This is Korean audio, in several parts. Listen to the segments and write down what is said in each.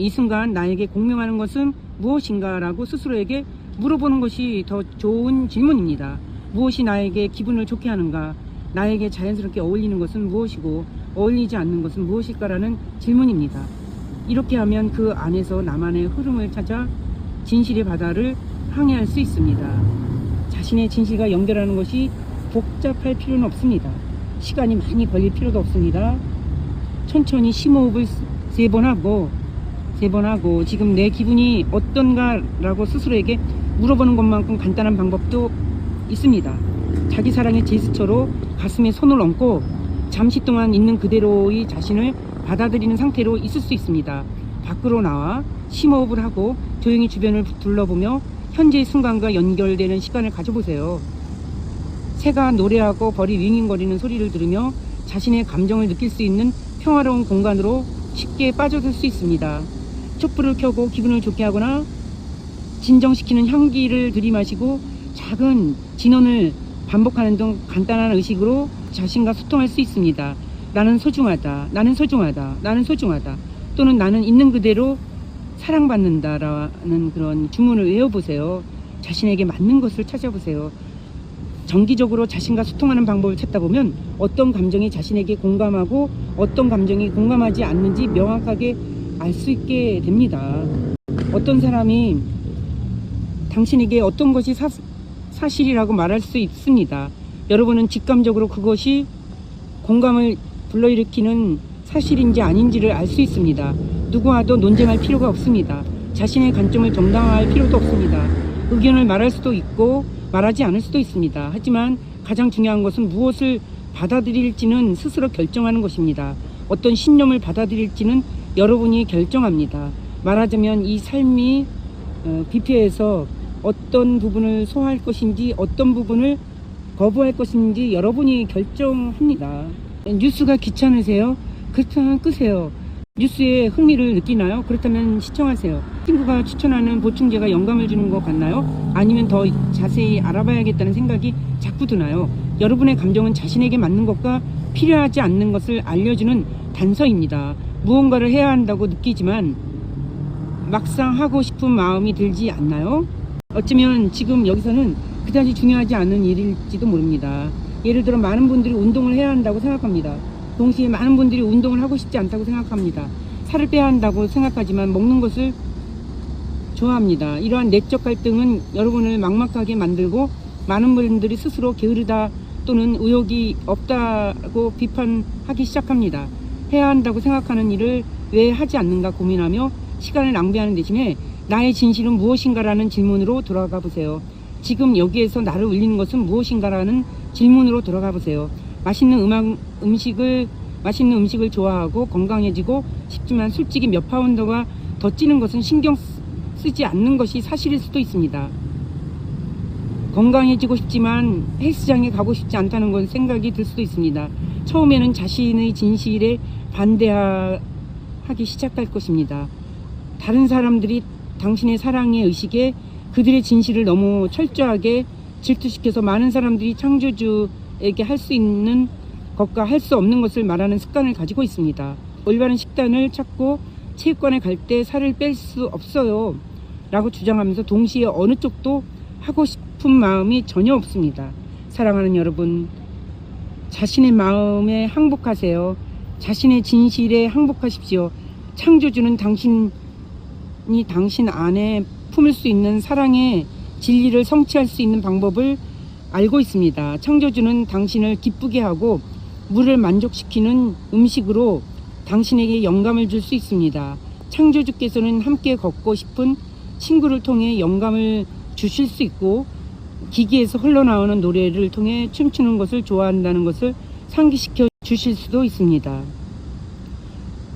이 순간 나에게 공명하는 것은 무엇인가라고 스스로에게 물어보는 것이 더 좋은 질문입니다. 무엇이 나에게 기분을 좋게 하는가? 나에게 자연스럽게 어울리는 것은 무엇이고 어울리지 않는 것은 무엇일까라는 질문입니다. 이렇게 하면 그 안에서 나만의 흐름을 찾아 진실의 바다를 항해할 수 있습니다. 자신의 진실과 연결하는 것이 복잡할 필요는 없습니다. 시간이 많이 걸릴 필요도 없습니다. 천천히 심호흡을 세 번 하고 세번 하고 지금 내 기분이 어떤가라고 스스로에게 물어보는 것만큼 간단한 방법도 있습니다. 자기 사랑의 제스처로 가슴에 손을 얹고 잠시 동안 있는 그대로의 자신을 받아들이는 상태로 있을 수 있습니다. 밖으로 나와 심호흡을 하고 조용히 주변을 둘러보며 현재의 순간과 연결되는 시간을 가져보세요. 새가 노래하고 벌이 윙윙거리는 소리를 들으며 자신의 감정을 느낄 수 있는 평화로운 공간으로 쉽게 빠져들 수 있습니다. 촛불을 켜고 기분을 좋게 하거나 진정시키는 향기를 들이마시고 작은 진원을 반복하는 등 간단한 의식으로 자신과 소통할 수 있습니다. 나는 소중하다. 나는 소중하다. 나는 소중하다. 또는 나는 있는 그대로 사랑받는다라는 그런 주문을 외워보세요. 자신에게 맞는 것을 찾아보세요. 정기적으로 자신과 소통하는 방법을 찾다 보면 어떤 감정이 자신에게 공감하고 어떤 감정이 공감하지 않는지 명확하게 알 수 있게 됩니다. 어떤 사람이 당신에게 어떤 것이 사, 사실이라고 말할 수 있습니다. 여러분은 직감적으로 그것이 공감을 불러일으키는 사실인지 아닌지를 알 수 있습니다. 누구와도 논쟁할 필요가 없습니다. 자신의 관점을 정당화할 필요도 없습니다. 의견을 말할 수도 있고 말하지 않을 수도 있습니다. 하지만 가장 중요한 것은 무엇을 받아들일지는 스스로 결정하는 것입니다. 어떤 신념을 받아들일지는 여러분이 결정합니다. 말하자면 이 삶이 어, 비표에서 어떤 부분을 소화할 것인지 어떤 부분을 거부할 것인지 여러분이 결정합니다. 뉴스가 귀찮으세요? 그렇다면 끄세요. 뉴스에 흥미를 느끼나요? 그렇다면 시청하세요. 친구가 추천하는 보충제가 영감을 주는 것 같나요? 아니면 더 자세히 알아봐야겠다는 생각이 자꾸 드나요? 여러분의 감정은 자신에게 맞는 것과 필요하지 않는 것을 알려주는 단서입니다. 무언가를 해야 한다고 느끼지만 막상 하고 싶은 마음이 들지 않나요? 어쩌면 지금 여기서는 그다지 중요하지 않은 일일지도 모릅니다. 예를 들어 많은 분들이 운동을 해야 한다고 생각합니다. 동시에 많은 분들이 운동을 하고 싶지 않다고 생각합니다. 살을 빼야 한다고 생각하지만 먹는 것을 좋아합니다. 이러한 내적 갈등은 여러분을 막막하게 만들고 많은 분들이 스스로 게으르다 또는 의욕이 없다고 비판하기 시작합니다. 해야 한다고 생각하는 일을 왜 하지 않는가 고민하며 시간을 낭비하는 대신에 나의 진실은 무엇인가라는 질문으로 돌아가 보세요. 지금 여기에서 나를 울리는 것은 무엇인가라는 질문으로 돌아가 보세요. 맛있는 음악, 음식을 맛있는 음식을 좋아하고 건강해지고 싶지만 솔직히 몇 파운드가 더 찌는 것은 신경 쓰- 쓰지 않는 것이 사실일 수도 있습니다. 건강해지고 싶지만 헬스장에 가고 싶지 않다는 건 생각이 들 수도 있습니다. 처음에는 자신의 진실에 반대하기 시작할 것입니다. 다른 사람들이 당신의 사랑의 의식에 그들의 진실을 너무 철저하게 질투시켜서 많은 사람들이 창조주에게 할 수 있는 것과 할 수 없는 것을 말하는 습관을 가지고 있습니다. 올바른 식단을 찾고 체육관에 갈 때 살을 뺄 수 없어요. 라고 주장하면서 동시에 어느 쪽도 하고 싶은 마음이 전혀 없습니다. 사랑하는 여러분, 자신의 마음에 항복하세요. 자신의 진실에 항복하십시오. 창조주는 당신이 당신 안에 품을 수 있는 사랑의 진리를 성취할 수 있는 방법을 알고 있습니다. 창조주는 당신을 기쁘게 하고 물을 만족시키는 음식으로 당신에게 영감을 줄 수 있습니다. 창조주께서는 함께 걷고 싶은 친구를 통해 영감을 주실 수 있고 기기에서 흘러나오는 노래를 통해 춤추는 것을 좋아한다는 것을 상기시켜 주실 수도 있습니다.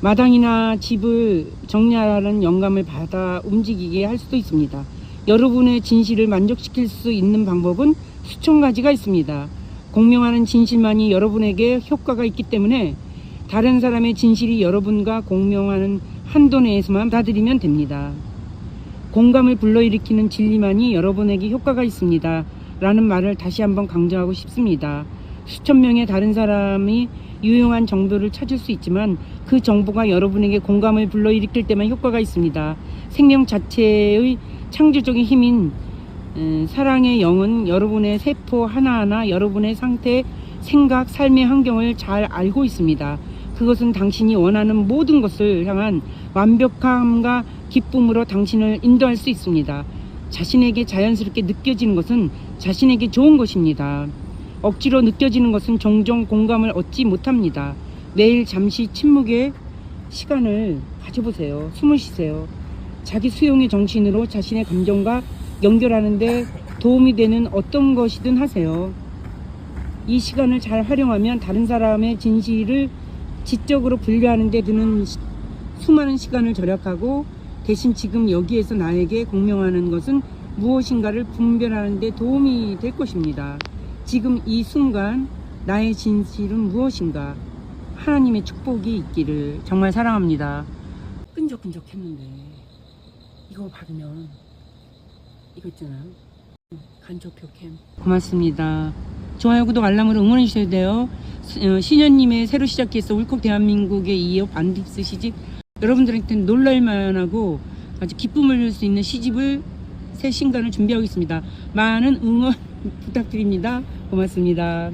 마당이나 집을 정리하라는 영감을 받아 움직이게 할 수도 있습니다. 여러분의 진실을 만족시킬 수 있는 방법은 수천 가지가 있습니다. 공명하는 진실만이 여러분에게 효과가 있기 때문에 다른 사람의 진실이 여러분과 공명하는 한도 내에서만 받아들이면 됩니다. 공감을 불러일으키는 진리만이 여러분에게 효과가 있습니다. 라는 말을 다시 한번 강조하고 싶습니다. 수천 명의 다른 사람이 유용한 정보를 찾을 수 있지만 그그 정보가 여러분에게 공감을 불러일으킬 때만 효과가 있습니다. 생명 자체의 창조적인 힘인 음, 사랑의 영은 여러분의 세포 하나하나 여러분의 상태, 생각, 삶의 환경을 잘 알고 있습니다. 그것은 당신이 원하는 모든 것을 향한 완벽함과 기쁨으로 당신을 인도할 수 있습니다. 자신에게 자연스럽게 느껴지는 것은 자신에게 좋은 것입니다. 억지로 느껴지는 것은 종종 공감을 얻지 못합니다. 매일 잠시 침묵의 시간을 가져보세요. 숨을 쉬세요. 자기 수용의 정신으로 자신의 감정과 연결하는데 도움이 되는 어떤 것이든 하세요. 이 시간을 잘 활용하면 다른 사람의 진실을 지적으로 분류하는 데 드는 시- 수많은 시간을 절약하고 대신 지금 여기에서 나에게 공명하는 것은 무엇인가를 분별하는 데 도움이 될 것입니다. 지금 이 순간 나의 진실은 무엇인가? 하나님의 축복이 있기를 정말 사랑합니다. 끈적끈적했는데 이거 바르면 이거 있잖아요. 간접표 캠. 고맙습니다. 좋아요, 구독, 알람으로 응원해 주셔야 돼요. 시- 어, 신현님의 새로 시작해서 울컥 대한민국에 이어 반디스 시집 여러분들한테 놀랄만하고 아주 기쁨을 줄 수 있는 시집을 새 신간을 준비하고 있습니다. 많은 응원 부탁드립니다. 고맙습니다.